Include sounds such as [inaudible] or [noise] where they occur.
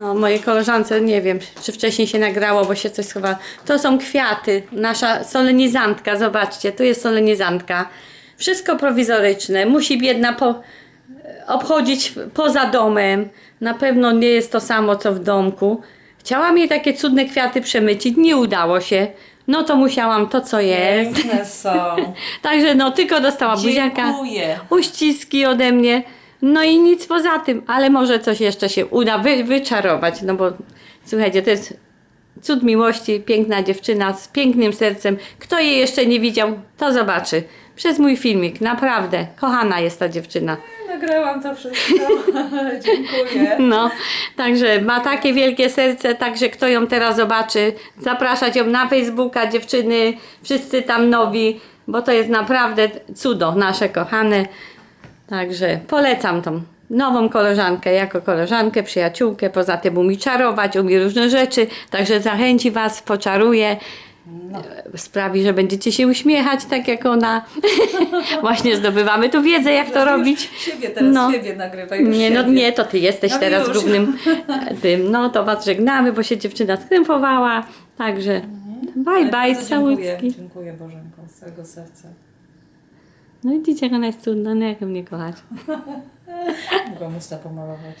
No, mojej koleżance nie wiem, czy wcześniej się nagrało, bo się coś schowa. To są kwiaty. Nasza solenizantka, zobaczcie, tu jest solenizantka. Wszystko prowizoryczne. Musi biedna po, obchodzić poza domem. Na pewno nie jest to samo, co w domku. Chciałam jej takie cudne kwiaty przemycić, nie udało się. No to musiałam to, co jest. Piękne są. [laughs] Także no, tylko dostała buziaka. Dziękuję. Uściski ode mnie. No i nic poza tym, ale może coś jeszcze się uda wy, wyczarować, no bo słuchajcie, to jest cud miłości, piękna dziewczyna z pięknym sercem. Kto jej jeszcze nie widział, to zobaczy. Przez mój filmik, naprawdę, kochana jest ta dziewczyna. Nagrałam to wszystko. [laughs] Dziękuję. No, także ma takie wielkie serce, także kto ją teraz zobaczy, zapraszać ją na Facebooka, dziewczyny, wszyscy tam nowi, bo to jest naprawdę cudo, nasze kochane. Także polecam tą nową koleżankę jako koleżankę, przyjaciółkę, poza tym umie czarować, umie różne rzeczy, także zachęci Was, poczaruje. Sprawi, że będziecie się uśmiechać tak jak ona. [laughs] Właśnie zdobywamy tu wiedzę, jak to robić. Siebie teraz, No. siebie nagrywaj. Nie, no nie, to ty jesteś No teraz już. głównym [laughs] e, tym. No to was żegnamy, bo się dziewczyna skrępowała. Także bye Ale bye, bardzo dziękuję. Dziękuję Bożenko z całego serca. No widzicie, jak ona jest cudna, no jak mnie kochać. Mogłam usta pomalować.